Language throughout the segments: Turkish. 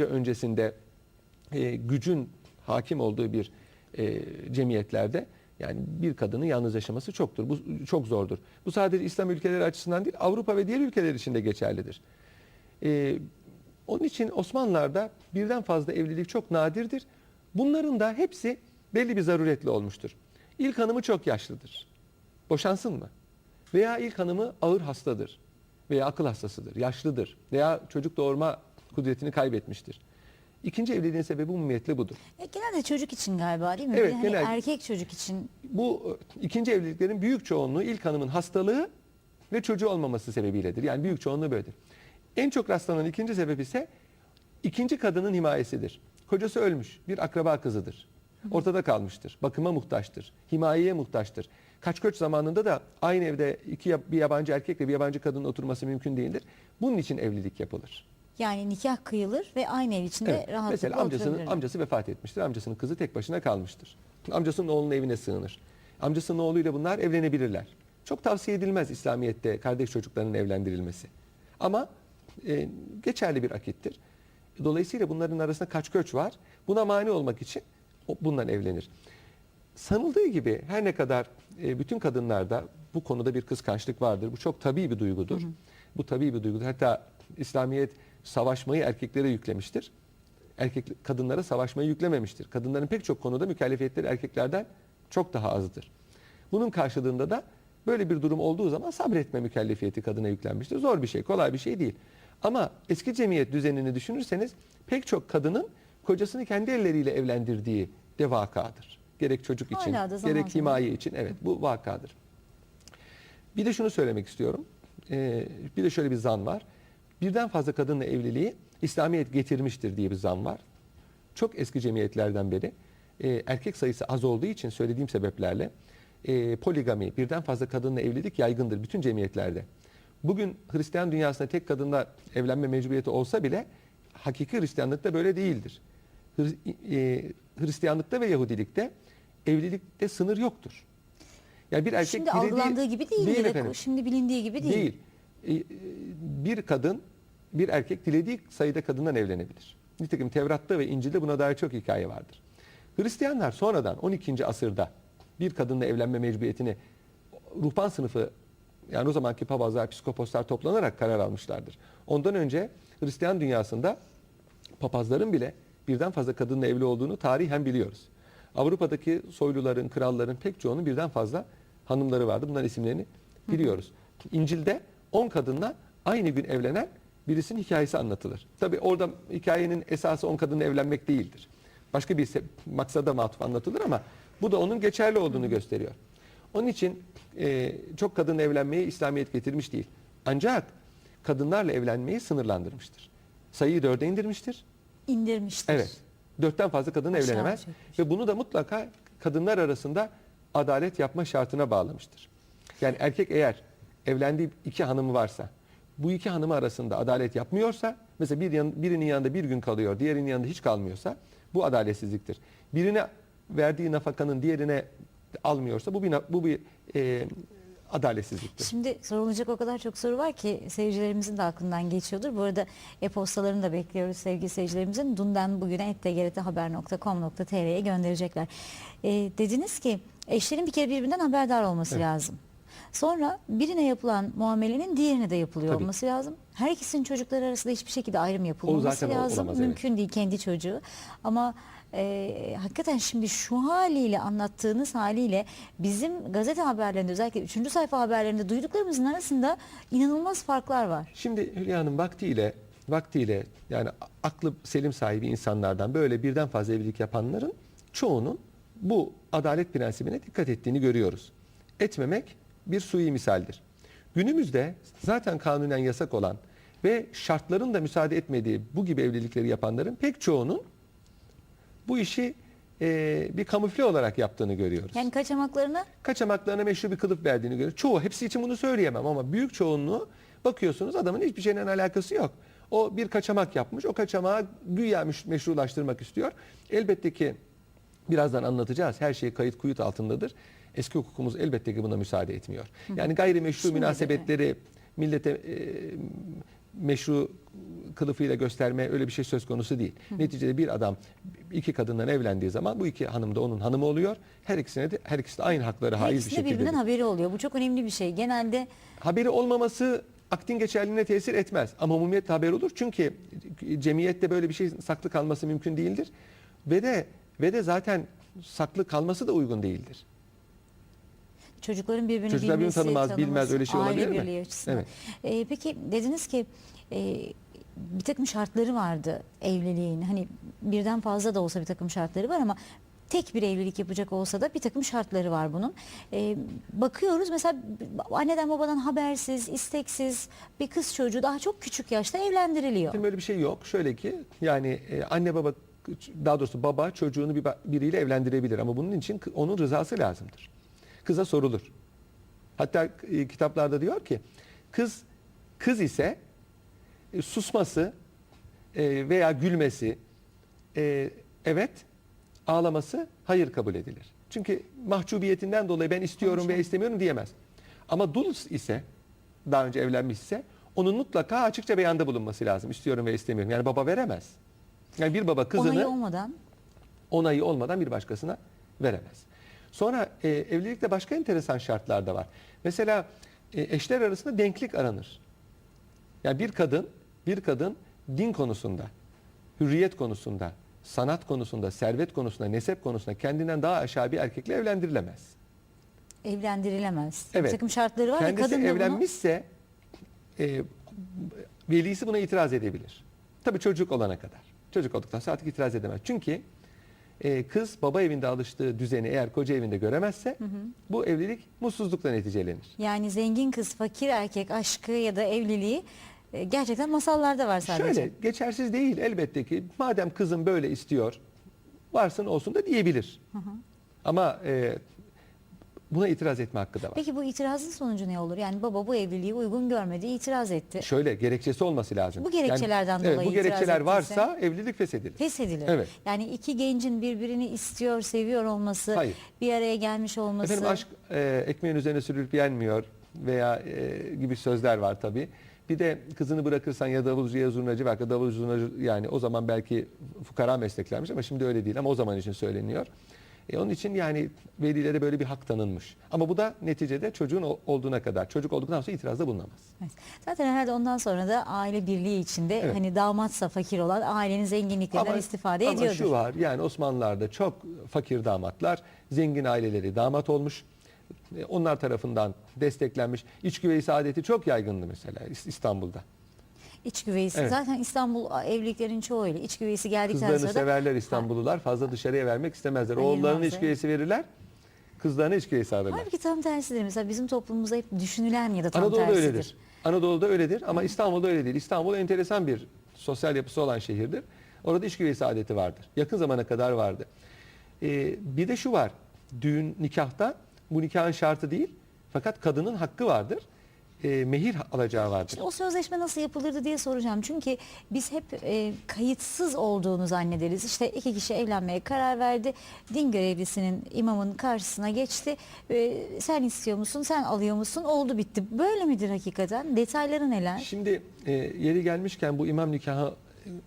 öncesinde e, gücün hakim olduğu bir e, cemiyetlerde yani bir kadının yalnız yaşaması çoktur. Bu çok zordur. Bu sadece İslam ülkeleri açısından değil Avrupa ve diğer ülkeler için de geçerlidir. E, onun için Osmanlılar'da birden fazla evlilik çok nadirdir. Bunların da hepsi belli bir zaruretle olmuştur. İlk hanımı çok yaşlıdır. Boşansın mı? Veya ilk hanımı ağır hastadır. Veya akıl hastasıdır, yaşlıdır. Veya çocuk doğurma kudretini kaybetmiştir. İkinci evliliğin sebebi umumiyetle budur. E, genelde çocuk için galiba değil mi? Evet, hani genel- erkek çocuk için Bu e, ikinci evliliklerin büyük çoğunluğu ilk hanımın hastalığı ve çocuğu olmaması sebebiyledir. Yani büyük çoğunluğu böyledir. En çok rastlanan ikinci sebep ise ikinci kadının himayesidir. Kocası ölmüş, bir akraba kızıdır. Ortada kalmıştır, bakıma muhtaçtır, himayeye muhtaçtır. Kaç göç zamanında da aynı evde iki bir yabancı erkekle bir yabancı kadının oturması mümkün değildir. Bunun için evlilik yapılır. Yani nikah kıyılır ve aynı ev içinde Evet. rahatlıkla Mesela amcasının amcası vefat etmiştir. Amcasının kızı tek başına kalmıştır. Amcasının oğlunun evine sığınır. Amcasının oğluyla bunlar evlenebilirler. Çok tavsiye edilmez İslamiyet'te kardeş çocuklarının evlendirilmesi. Ama e, geçerli bir akittir. Dolayısıyla bunların arasında kaç göç var. Buna mani olmak için bundan evlenir. Sanıldığı gibi her ne kadar e, bütün kadınlarda bu konuda bir kıskançlık vardır. Bu çok tabii bir duygudur. Bu tabii bir duygudur. Hatta İslamiyet savaşmayı erkeklere yüklemiştir. Erkek kadınlara savaşmayı yüklememiştir. Kadınların pek çok konuda mükellefiyetleri erkeklerden çok daha azdır. Bunun karşılığında da böyle bir durum olduğu zaman sabretme mükellefiyeti kadına yüklenmiştir. Zor bir şey, kolay bir şey değil. Ama eski cemiyet düzenini düşünürseniz pek çok kadının kocasını kendi elleriyle evlendirdiği de vakadır. Gerek çocuk için, zaman gerek himaye için. Evet bu vakadır. Bir de şunu söylemek istiyorum. Ee, bir de şöyle bir zan var. Birden fazla kadınla evliliği İslamiyet getirmiştir diye bir zan var. Çok eski cemiyetlerden beri e, erkek sayısı az olduğu için söylediğim sebeplerle e, poligami, birden fazla kadınla evlilik yaygındır bütün cemiyetlerde. Bugün Hristiyan dünyasında tek kadınla evlenme mecburiyeti olsa bile hakiki Hristiyanlıkta böyle değildir. Hri- e, Hristiyanlıkta ve Yahudilikte evlilikte sınır yoktur. Yani bir erkek Şimdi algılandığı gibi değil, Değil efendim. şimdi bilindiği gibi değil. Değil. E, Bir kadın, bir erkek dilediği sayıda kadından evlenebilir. Nitekim Tevrat'ta ve İncil'de buna dair çok hikaye vardır. Hristiyanlar sonradan 12. asırda bir kadınla evlenme mecburiyetini ruhban sınıfı yani o zamanki papazlar, psikoposlar toplanarak karar almışlardır. Ondan önce Hristiyan dünyasında papazların bile birden fazla kadınla evli olduğunu tarihen biliyoruz. Avrupa'daki soyluların, kralların pek çoğunun birden fazla hanımları vardı. Bunların isimlerini biliyoruz. İncil'de 10 kadınla aynı gün evlenen birisinin hikayesi anlatılır. Tabi orada hikayenin esası 10 kadınla evlenmek değildir. Başka bir maksada matuf anlatılır ama bu da onun geçerli olduğunu gösteriyor. Onun için e, çok kadın evlenmeyi İslamiyet getirmiş değil. Ancak kadınlarla evlenmeyi sınırlandırmıştır. Sayıyı dörde indirmiştir. İndirmiştir. Evet. Dörtten fazla kadın Aşağı evlenemez. çekmiş. Ve bunu da mutlaka kadınlar arasında adalet yapma şartına bağlamıştır. Yani erkek eğer evlendiği iki hanımı varsa, bu iki hanımı arasında adalet yapmıyorsa, mesela bir yan, birinin yanında bir gün kalıyor, diğerinin yanında hiç kalmıyorsa, bu adaletsizliktir. Birine verdiği nafakanın diğerine almıyorsa, bu bir, bu bir e, adaletsizliktir. Şimdi sorulacak o kadar çok soru var ki seyircilerimizin de aklından geçiyordur. Bu arada e-postalarını da bekliyoruz sevgili seyircilerimizin. Dünden bugüne ettgrthaber.com.tr'ye gönderecekler. Ee, dediniz ki eşlerin bir kere birbirinden haberdar olması Evet. lazım. Sonra birine yapılan muamelenin diğerine de yapılıyor Tabii. olması lazım. Her ikisinin çocukları arasında hiçbir şekilde ayrım yapılmaması zaten lazım. olamaz, evet. Mümkün değil kendi çocuğu. Ama e, hakikaten şimdi şu haliyle anlattığınız haliyle bizim gazete haberlerinde özellikle 3. sayfa haberlerinde duyduklarımızın arasında inanılmaz farklar var. Şimdi Hülya Hanım vaktiyle vaktiyle yani aklı selim sahibi insanlardan böyle birden fazla evlilik yapanların çoğunun bu adalet prensibine dikkat ettiğini görüyoruz. Etmemek bir sui misaldir. Günümüzde zaten kanunen yasak olan ve şartların da müsaade etmediği bu gibi evlilikleri yapanların pek çoğunun bu işi eee, bir kamufle olarak yaptığını görüyoruz Yani kaçamaklarına kaçamaklarına meşru bir kılıf verdiğini görüyoruz. Çoğu, hepsi için bunu söyleyemem ama büyük çoğunluğu bakıyorsunuz adamın hiçbir şeyle alakası yok. O bir kaçamak yapmış, o kaçamağı güya meş- meşrulaştırmak istiyor. Elbette ki birazdan anlatacağız. Her şey kayıt kuyut altındadır. Eski hukukumuz elbette ki buna müsaade etmiyor. Yani gayrimeşru Şimdi de, münasebetleri millete e, meşru kılıfıyla gösterme öyle bir şey söz konusu değil. Neticede bir adam iki kadından evlendiği zaman bu iki hanım da onun hanımı oluyor. Her ikisine de her ikisi de aynı hakları haiz bir şekilde. birbirinden haberi oluyor. Bu çok önemli bir şey. Genelde Haberi olmaması aktin geçerliliğine tesir etmez. Ama umumiyetle haber olur. Çünkü cemiyette böyle bir şey saklı kalması mümkün değildir. Ve de ve de zaten saklı kalması da uygun değildir. çocukların birbirini Çocuklar birbirini bilmesi, tanımaz, tanıması, bilmez. Öyle şey olabilir mi? birliği açısından. Evet. Ee, peki dediniz ki e, bir takım şartları vardı evliliğin. Hani birden fazla da olsa bir takım şartları var ama tek bir evlilik yapacak olsa da bir takım şartları var bunun. Ee, bakıyoruz mesela anneden babadan habersiz, isteksiz bir kız çocuğu daha çok küçük yaşta evlendiriliyor. Şimdi böyle bir şey yok. Şöyle ki yani e, anne baba daha doğrusu baba çocuğunu bir, biriyle evlendirebilir ama bunun için onun rızası lazımdır. Kıza sorulur. Hatta e, kitaplarda diyor ki kız kız ise e, susması e, veya gülmesi e, evet ağlaması hayır kabul edilir. Çünkü mahcubiyetinden dolayı ben istiyorum Konuşalım. ve istemiyorum diyemez. Ama dul ise daha önce evlenmişse onun mutlaka açıkça beyanda bulunması lazım. İstiyorum ve istemiyorum. Yani baba veremez. Yani bir baba kızını Onayı olmadan onayı olmadan bir başkasına veremez. Sonra e, evlilikte başka enteresan şartlar da var. Mesela e, eşler arasında denklik aranır. Yani bir kadın, bir kadın din konusunda, hürriyet konusunda, sanat konusunda, servet konusunda, nesep konusunda kendinden daha aşağı bir erkekle evlendirilemez. evlendirilemez. Evet. Bir takım şartları var Kendisi kadın da bunu evlenmişse e, velisi buna itiraz edebilir. Tabii çocuk olana kadar. Çocuk olduktan sonra artık itiraz edemez. Çünkü e, kız baba evinde alıştığı düzeni eğer koca evinde göremezse bu evlilik mutsuzlukla neticelenir. Yani zengin kız, fakir erkek aşkı ya da evliliği e, gerçekten masallarda var sadece. Şöyle geçersiz değil elbette ki madem kızım böyle istiyor varsın olsun da diyebilir. Ama e, buna itiraz etme hakkı da var. Peki bu itirazın sonucu ne olur? Yani baba bu evliliği uygun görmedi, itiraz etti. Şöyle gerekçesi olması lazım. Bu gerekçelerden evet, dolayı Bu gerekçeler itiraz ettiyse- varsa evlilik feshedilir. Feshedilir. Evet. Yani iki gencin birbirini istiyor, seviyor olması, Hayır. bir araya gelmiş olması. Efendim aşk e, ekmeğin üzerine sürülüp yenmiyor veya e, gibi sözler var tabii. Bir de kızını bırakırsan ya davulcu ya zurnacı belki davulcu zurnacı yani o zaman belki fukara mesleklermiş ama şimdi öyle değil ama o zaman için söyleniyor. E, onun için yani velilere böyle bir hak tanınmış. Ama bu da neticede çocuğun olduğuna kadar, çocuk olduktan sonra itirazda bulunamaz. Evet. Zaten herhalde ondan sonra da aile birliği içinde Evet. hani damatsa fakir olan ailenin zenginliklerinden istifade ama ediyordur. şu var yani Osmanlılar'da çok fakir damatlar, zengin aileleri damat olmuş. E, Onlar tarafından desteklenmiş. İç güvey saadeti çok yaygındı mesela İs- İstanbul'da. İç güveysi. Evet. Zaten İstanbul evliliklerin çoğu öyle. İç güveysi geldikten Kızlarını sonra da severler İstanbullular. Fazla dışarıya vermek istemezler. Oğullarına iç güveysi verirler. Kızlarına iç güveysi alırlar. Halbuki tam tersidir. Mesela bizim toplumumuzda hep düşünülen ya da tam Anadolu'da tersidir. öyledir. Anadolu'da öyledir ama İstanbul'da öyle değil. İstanbul enteresan bir sosyal yapısı olan şehirdir. Orada iş güveysi adeti vardır. Yakın zamana kadar vardı. Ee, bir de şu var. Düğün nikahta bu nikahın şartı değil. Fakat kadının hakkı vardır. Ee, mehir alacağı vardır. Şimdi o sözleşme nasıl yapılırdı diye soracağım. Çünkü biz hep e, kayıtsız olduğunu zannederiz. İşte iki kişi evlenmeye karar verdi. Din görevlisinin imamın karşısına geçti. E, sen istiyor musun, sen alıyor musun? Oldu bitti. Böyle midir hakikaten? Detayları neler? Şimdi e, yeri gelmişken bu imam nikahı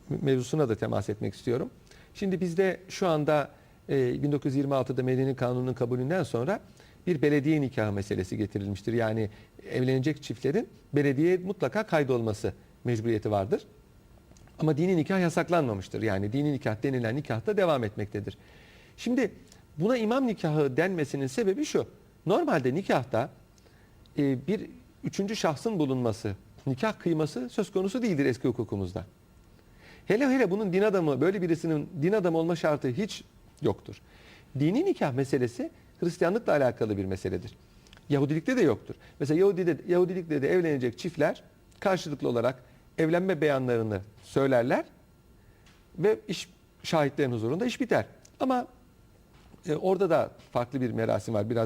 mevzusuna da temas etmek istiyorum. Şimdi bizde şu anda e, 1926'da Medeni Kanunu'nun kabulünden sonra bir belediye nikahı meselesi getirilmiştir. Yani evlenecek çiftlerin belediyeye mutlaka kaydolması mecburiyeti vardır. Ama dini nikah yasaklanmamıştır. Yani dini nikah denilen nikah da devam etmektedir. Şimdi buna imam nikahı denmesinin sebebi şu. Normalde nikahta e, bir üçüncü şahsın bulunması, nikah kıyması söz konusu değildir eski hukukumuzda. Hele hele bunun din adamı, böyle birisinin din adamı olma şartı hiç yoktur. Dini nikah meselesi Hristiyanlıkla alakalı bir meseledir. Yahudilikte de yoktur. Mesela Yahudide, Yahudilikte de evlenecek çiftler karşılıklı olarak evlenme beyanlarını söylerler ve iş şahitlerin huzurunda iş biter. Ama e, orada da farklı bir merasim var. Biraz